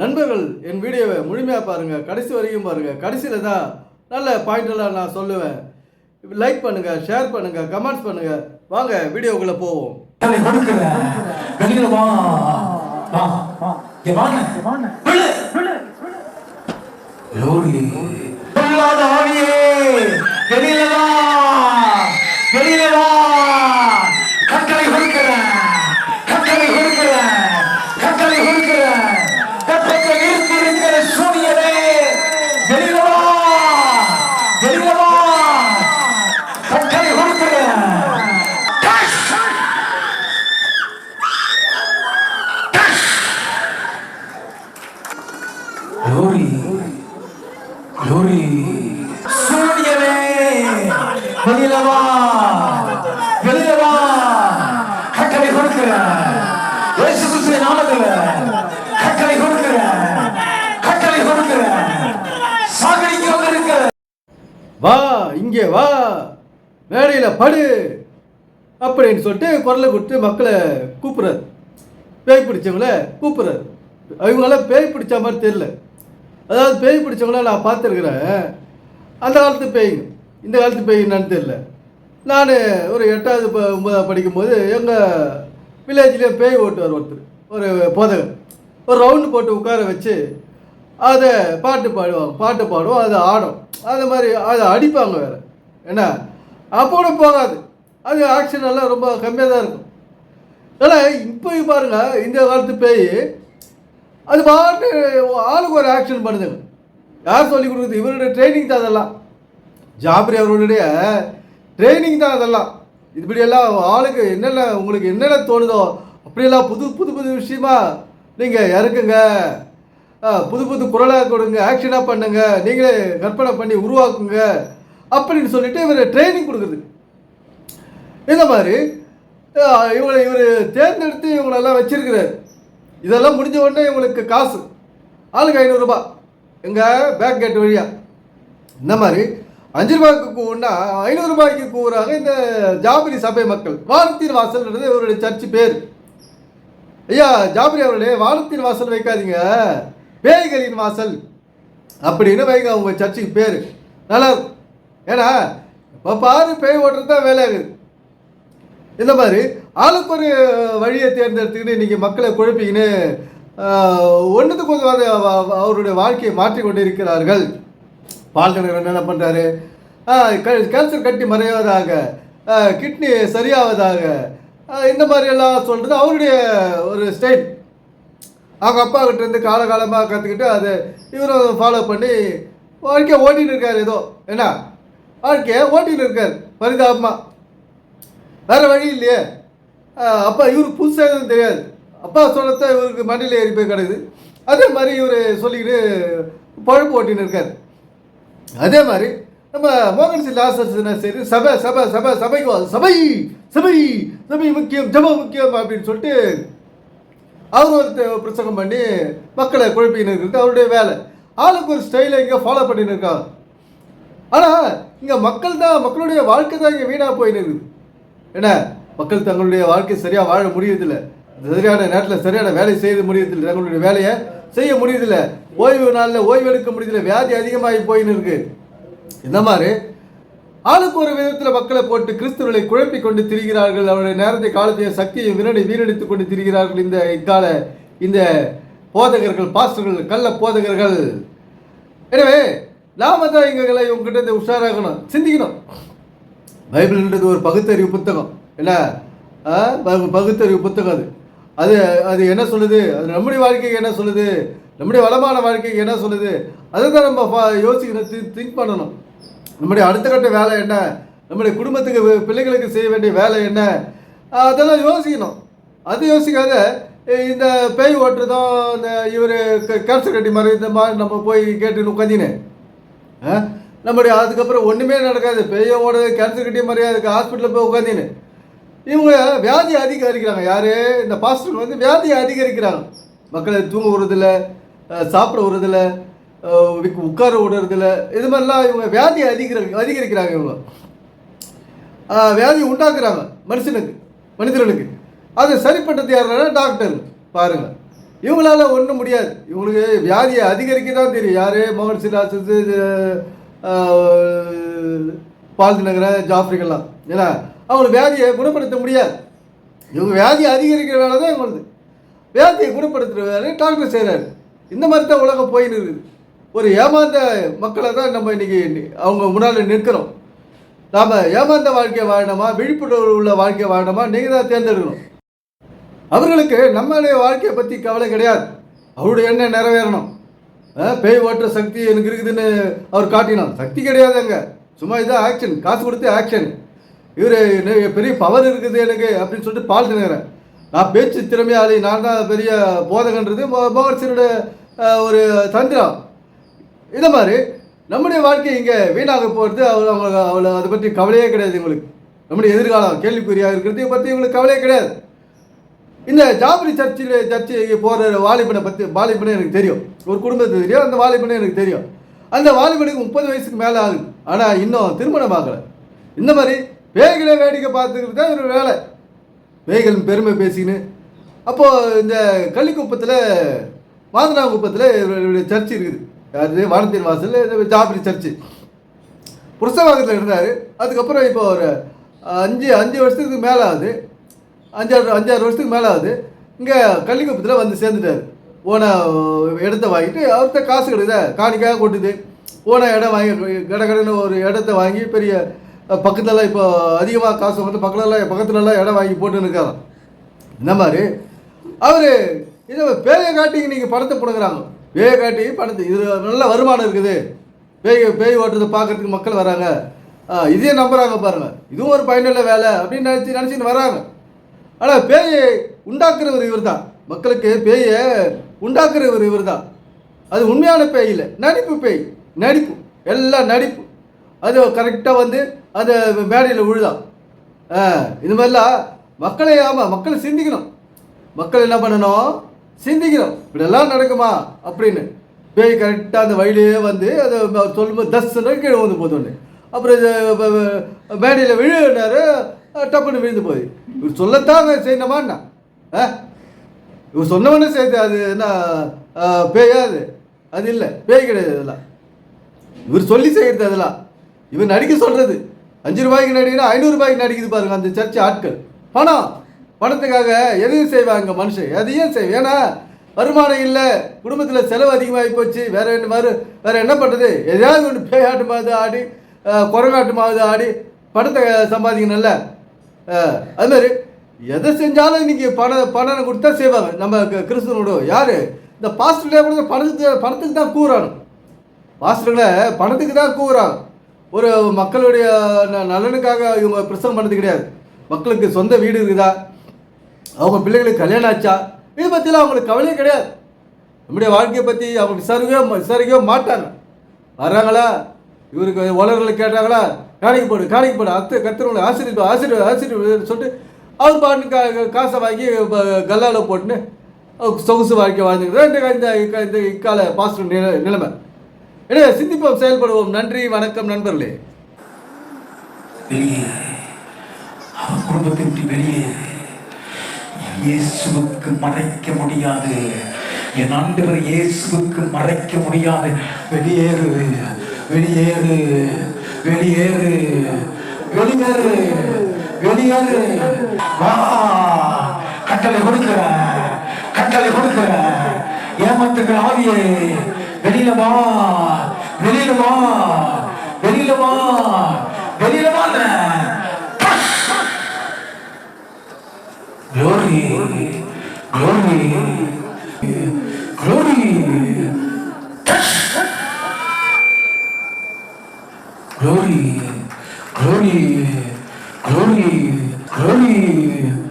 நண்பர்கள் என் வீடியோவை முழுமையாக பாருங்கள் கடைசி வரைக்கும் பாருங்கள் கடைசியில் தான் நல்ல பாயிண்டெல்லாம் நான் சொல்லுவேன். லைக் பண்ணுங்கள் ஷேர் பண்ணுங்கள் கமெண்ட்ஸ் பண்ணுங்கள் வாங்க வீடியோக்குள்ளே போவோம். அதை Glory. சூரியனே வெளியில வா வெளியில கட்டளை கொடுக்கிறேன் இயேசு கிறிஸ்துவின் நாமத்தில் கட்டளை கொடுக்கிறேன் கட்டளை கொடுக்கிறேன் சாகரிக்க வா இங்கே வா மேடையில் படு அப்படின்னு சொல்லிட்டு குரலை கொடுத்து மக்களை கூப்பிட்றாரு. பேய் பிடிச்சவங்கள கூப்பிட்றாரு. அவங்களாம் பேய் பிடிச்ச மாதிரி தெரியல. அதாவது பேய் பிடிச்சவங்கள நான் பார்த்துருக்குறேன். அந்த காலத்து பேய்ங்க இந்த காலத்து பேய் என்னன்னு தெரியல. நான் ஒரு எட்டாவது ப ஒன்பதாவது படிக்கும்போது எங்கள் வில்லேஜ்லேயே பேய் ஓட்டுவார் ஒருத்தர் ஒரு போதகர். ஒரு ரவுண்டு போட்டு உட்கார வச்சு அதை பாட்டு பாடுவாங்க பாட்டு பாடுவோம் அது ஆடும். அது மாதிரி அதை அடிப்பாங்க வேறு. என்ன? அப்போ போகாது. அது ஆக்ஷன் எல்லாம் ரொம்ப கம்மியாக தான் இருக்கும். ஆனால் இப்போ பாருங்கள் இந்த காலத்து பேய் அது பாட்டு ஆளுக்கு ஒரு ஆக்ஷன் பண்ணுதுங்க யார் சொல்லி கொடுக்குறது இவருடைய ட்ரைனிங் தான் அதெல்லாம். ஜாபரி அவர்களுடைய ட்ரைனிங் தான் அதெல்லாம். இப்படியெல்லாம் ஆளுக்கு என்னென்ன உங்களுக்கு என்னென்ன தோணுதோ அப்படியெல்லாம் புது புது புது விஷயமா நீங்கள் இறக்குங்க. புது புது குரலாக கொடுங்க ஆக்ஷனாக பண்ணுங்க நீங்களே கற்பனை பண்ணி உருவாக்குங்க அப்படின்னு சொல்லிட்டு இவர் ட்ரைனிங் கொடுக்குறது. இந்த மாதிரி இவங்களை இவர் தேர்ந்தெடுத்து இவங்களெல்லாம் வச்சிருக்கிறார். இதெல்லாம் முடிஞ்ச உடனே இவங்களுக்கு காசு. ஆளுக்கு ஐநூறுரூபா எங்கள் பேக் கேட் வழியா. இந்த மாதிரி அஞ்சு ரூபாய்க்கு கூவுன்னா ஐநூறுரூபாய்க்கு கூறாங்க கூவுறாங்க இந்த ஜாபிரி சபை மக்கள். வானத்தின் வாசல்ன்றது இவருடைய சர்ச்சு பேர். ஐயா ஜாபிரி அவர்களே வானத்தின் வாசல் வைக்காதீங்க. பேய்களின் வாசல். அப்படின்னு வைங்க அவங்க சர்ச்சுக்கு பேர். நல்லா ஏன்னா இப்போ பாரு பேய் ஓட்டுறது தான் வேலையாகுது இந்த மாதிரி ஆளுக்கு ஒரு வழியை தேர்ந்தெடுத்துக்கிட்டு இன்றைக்கி மக்களை குழப்பிக்கின்னு ஒன்றுத்துக்கு கொஞ்சம் அவருடைய வாழ்க்கையை மாற்றி கொண்டு இருக்கிறார்கள் பால்கனர் என்ன பண்ணுறாரு கேன்சர் கட்டி மறைவதாக கிட்னி சரியாவதாக இந்த மாதிரியெல்லாம் சொல்கிறது அவருடைய ஒரு ஸ்டைல். அவங்க அப்பா இருந்து காலகாலமாக கற்றுக்கிட்டு அதை இவரும் ஃபாலோ பண்ணி வாழ்க்கையை ஓட்டின்னு இருக்கார் ஏதோ. என்ன? வாழ்க்கையை ஓட்டின்னு இருக்கார். பரிதாபமாக வேறு வழி இல்லையே. அப்பா இவருக்கு புதுசாக எதுவும் தெரியாது. அப்பா சொல்லத்தான் இவருக்கு மண்ணில் ஏறி போய் கிடக்குது. அதே மாதிரி இவர் சொல்லிக்கிட்டு பழப்பு ஓட்டின்னு இருக்கார். அதே மாதிரி நம்ம மோகன் சி லாசர்ஸ் சரி சபை சபை சபை சபைக்கு வா சபை சபை சபை முக்கியம் ஜப முக்கியம் அப்படின்னு சொல்லிட்டு அவர் ஒரு பிரசங்கம் பண்ணி மக்களை குழப்பின்னு இருக்கிறது அவருடைய வேலை. ஆளுக்கு ஒரு ஸ்டைலை இங்கே ஃபாலோ பண்ணின்னு இருக்காங்க ஆனால் இங்கே மக்கள் தான் மக்களுடைய வாழ்க்கை தான் இங்கே வீணாக போயின்னு இருக்குது. என்ன? மக்கள் தங்களுடைய வாழ்க்கை சரியாக வாழ முடியறதில்ல. சரியான நேரத்தில் சரியான வேலை செய்ய முடியறதில்லை. தங்களுடைய வேலையை செய்ய முடியறதில்ல. ஓய்வு நாளில் ஓய்வு எடுக்க முடியதில்லை வியாதி அதிகமாகி போயின்னு இருக்கு. இந்த மாதிரி ஆளுக்கு ஒரு விதத்தில் மக்களை போட்டு கிறிஸ்துவர்களை குழப்பி கொண்டு திரிகிறார்கள். அவருடைய நேரத்தை காலத்தையும் சக்தியை வினடி வீணடித்துக் கொண்டு திரிகிறார்கள். இந்த இக்கால இந்த போதகர்கள் பாஸ்டர்கள் கள்ள போதகர்கள். எனவே நாம தான் இங்களை உங்ககிட்ட உஷாராகணும் சிந்திக்கணும். பைபிள்ன்றது ஒரு பகுத்தறிவு புத்தகம். என்ன? பகுத்தறிவு புத்தகம் அது. அது அது என்ன சொல்லுது? அது நம்முடைய வாழ்க்கைக்கு என்ன சொல்லுது? நம்முடைய வளமான வாழ்க்கைக்கு என்ன சொல்லுது? அதை தான் நம்ம யோசிக்கணும் திங்க் பண்ணணும். நம்முடைய அடுத்த கட்ட வேலை என்ன? நம்முடைய குடும்பத்துக்கு பிள்ளைகளுக்கு செய்ய வேண்டிய வேலை என்ன? அதெல்லாம் யோசிக்கணும். அது யோசிக்காத இந்த பேய் ஓட்டுறதும் இந்த இவர் கேன்சர் கட்டி மாதிரி இந்த மாதிரி நம்ம போய் கேட்டு உட்காந்தினேன் நம்முடைய அதுக்கப்புறம் ஒன்றுமே நடக்காது. பெரிய ஓடுறது கேன்சர் கட்டி மாதிரி அதுக்கு ஹாஸ்பிட்டலில் போய் உட்காந்தினேன் இவங்க வியாதி அதிகரிக்கிறாங்க. யார்? இந்த பாஸ்டர் வந்து வியாதியை அதிகரிக்கிறாங்க. மக்களை தூங்க விடுறதில்ல சாப்பிட விடுறதில்ல உட்கார விடுறதில்ல. இது மாதிரிலாம் இவங்க வியாதியை அதிகரி அதிகரிக்கிறாங்க இவங்க. வியாதி உண்டாக்குறாங்க மனுஷனுக்கு மனிதர்களுக்கு. அதை சரி பண்ணுறது யாருன்னா டாக்டர் பாருங்க. இவங்களால ஒன்றும் முடியாது. இவங்களுக்கு வியாதியை அதிகரிக்க தான் தெரியும். யார்? மோகன் சிலாசு பால் நகர ஜாஃப்ரிகெல்லாம் ஏன்னா அவங்களுக்கு வியாதியை குணப்படுத்த முடியாது. இவங்க வியாதி அதிகரிக்கிற வேலை தான் இவங்களுது. வியாதியை குணப்படுத்துகிற வேலை டாக்டர் செய்கிறாரு இந்த மாதிரி தான் உலகம் போயின்னு இருக்குது. ஒரு ஏமாந்த மக்களை தான் நம்ம இன்றைக்கி அவங்க முன்னால் நிற்கிறோம். நாம் ஏமாந்த வாழ்க்கையை வாழணுமா விழிப்புணர்வு உள்ள வாழ்க்கையை வாழணுமா நீங்கள் தான் தேர்ந்தெடுக்கணும். அவர்களுக்கு நம்மளுடைய வாழ்க்கையை பற்றி கவலை கிடையாது. அவருடைய எண்ணம் நிறைவேறணும். ஆ, பேய் ஓட்டுற சக்தி எனக்கு இருக்குதுன்னு அவர் காட்டினான் சக்தி கிடையாதுங்க. சும்மா இதான் ஆக்ஷன் காசு கொடுத்து ஆக்ஷன் இவர் பெரிய பவர் இருக்குது எனக்கு அப்படின்னு சொல்லிட்டு பால் தினகிறேன் நான் பேச்சு திறமையாளி நான் தான் பெரிய போதகன்றது மோ- ஒரு தந்திரம். இந்த மாதிரி நம்முடைய வாழ்க்கை இங்கே வீணாக போகிறது அவர் அவங்க அவ்வளோ அதை பற்றி கவலையே கிடையாது இவங்களுக்கு. நம்முடைய எதிர்காலம் கேள்விக்குறியாக இருக்கிறது பற்றி இவங்களுக்கு கவலையே கிடையாது. இந்த ஜாபரி சர்ச்சில் சர்ச்சைக்கு போகிற வாலிபனை பற்றி வாலிபனை எனக்கு தெரியும். ஒரு குடும்பத்துக்கு தெரியும் அந்த வாலிபனை எனக்கு தெரியும். அந்த வாலிபனுக்கு முப்பது வயசுக்கு மேலே ஆகுது. ஆனால் இன்னும் திருமணம் ஆகலை. இந்த மாதிரி பேய்களை வேடிக்கை பார்த்துக்கிறது தான் ஒரு வேலை. பேய்களின் பெருமை பேசிக்கின்னு. அப்போது இந்த கள்ளிக்குப்பத்தில் மாதனாங்குப்பத்தில் இவருடைய சர்ச் இருக்குது. அது வானத்தின் வாசல் ஜாபரி சர்ச்சு. புருஷவாகத்தில் இருந்தார். அதுக்கப்புறம் இப்போ ஒரு அஞ்சு அஞ்சு வருஷத்துக்கு மேலே ஆகுது. அஞ்சாறு அஞ்சாறு வருஷத்துக்கு மேலே ஆகுது. இங்கே கள்ளிக்குப்பத்தில் வந்து சேர்ந்துட்டார். ஓன இடத்த வாங்கிட்டு அவர்கிட்ட காசு கிடையாது காணிக்காக கொட்டுது. ஓன இடம் வாங்கி கட கடைன்னு ஒரு இடத்த வாங்கி பெரிய பக்கத்துலலாம் இப்போ அதிகமாக காசு வந்து பக்கத்துலலாம் பக்கத்துலலாம் இடம் வாங்கி போட்டுன்னு இருக்காராம். இந்த மாதிரி? அவர் இதை பேயை காட்டி நீங்கள் பணத்தை பிடுங்குறாங்க. பேயை காட்டி பணத்தை இது நல்ல வருமானம் இருக்குது. பேய் பேய் ஓட்டுறதை பார்க்கறதுக்கு மக்கள் வராங்க. இதே நம்புகிறாங்க நம்புறாங்க இதுவும் ஒரு பயனுள்ள வேலை அப்படின்னு நினச்சி நினச்சின்னு வராங்க. ஆனால் பேயை உண்டாக்குறவர் இவர் தான் மக்களுக்கு பேயை உண்டாக்குறவர் இவர் தான் அது உண்மையான பேய் இல்லை. நடிப்பு பேய். நடிப்பு. எல்லாம் நடிப்பு. அது கரெக்டாக வந்து அந்த மேடையில் விழுதான். ஆ இது மாதிரிலாம் மக்களை ஆமாம் மக்களை சிந்திக்கணும். மக்கள் என்ன பண்ணணும்? சிந்திக்கணும். இப்படிலாம் நடக்குமா? அப்படின்னு. பேய் கரெக்டாக அந்த வழியிலே வந்து அதை சொல்லும்போது தஸ் கீழே வந்து போது ஒன்று அப்புறம் இது மேடையில் விழுனாரு டப்புன்னு விழுந்து போய். இவர் சொல்லத்தான் செய்யணுமாண்ணா ஆ? இவர் சொன்னவனே சேர்த்து அது என்ன ஆ, பேயா அது? அது இல்லை. பேய் கிடையாது அதெல்லாம். இவர் சொல்லி செய்கிறது அதெல்லாம். இவர் நடிக்க சொல்கிறது அஞ்சு ரூபாய்க்கு நடிக்கிறா ஐநூறு ரூபாய்க்கு நடிக்குது பாருங்க அந்த சர்ச் ஆட்கள். பணம் பணத்துக்காக எதையும் செய்வாங்க மனுஷன். எதையும் செய்வேன் ஏன்னா வருமானம் இல்லை குடும்பத்தில் செலவு அதிகமாகி போச்சு வேற என்ன வேறு வேற என்ன பண்ணுறது எதையாவது ஒன்று பேயாட்டு ஆடி அஹ், ஆடி பணத்தை சம்பாதிக்கணும்ல. அதுமாதிரி எதை செஞ்சாலும் இன்றைக்கி பணம் பணம் கொடுத்தா செய்வாங்க. நம்ம கிறிஸ்துவனோட யார்? இந்த பாஸ்டர்லேயே கூட பணத்துக்கு பணத்துக்கு தான் கூறாங்க பாஸ்டர்களை பணத்துக்கு தான் கூறாங்க ஒரு மக்களுடைய நலனுக்காக இவங்க பிரசவம் பண்ணது கிடையாது. மக்களுக்கு சொந்த வீடு இருக்குதா? அவங்க பிள்ளைகளுக்கு கல்யாணம் ஆச்சா? இதை பற்றிலாம் அவங்களுக்கு கவலையே கிடையாது. நம்முடைய வாழ்க்கையை பற்றி அவங்க விசாரிக்கவே விசாரிக்கவே மாட்டாங்க. வர்றாங்களா? இவருக்கு உலர்களை கேட்டாங்களா? காணிக்கு போடு காணிக்கு போடு அத்தை கத்துறவங்களை ஆசிரியர் ஆசிரியர் ஆசிரியர் சொல்லிட்டு அவர் பாட்டு கா காசை வாங்கி ப- கல்லால போட்டுன்னு சொகுசு வாழ்க்கை வாழ்ந்துக்கிறது இந்த இந்த இந்த இக்கால பாஸ்டர் நிலை நிலைமை. எனவே சிந்திப்போம் செயல்படுவோம். நன்றி வணக்கம் நண்பர்களே. வெளியே. குடும்பத்தை விட்டு வெளியே. இயேசுவுக்கு மறைக்க முடியாது. என் ஆண்டவர் இயேசுவுக்கு மறைக்க முடியாது. வெளியேறு வெளியேறு வெளியேறு வெளியேறு வெளியேறு. வா கட்டளை கொடுக்கிற கட்டளை கொடுக்கிற. ஏமாத்துகிற ஆவியே. வெளியில வா வெளியில வா வெளியில வா வெளியில வாங்க Glory, glory, glory. Glory, glory, glory, glory.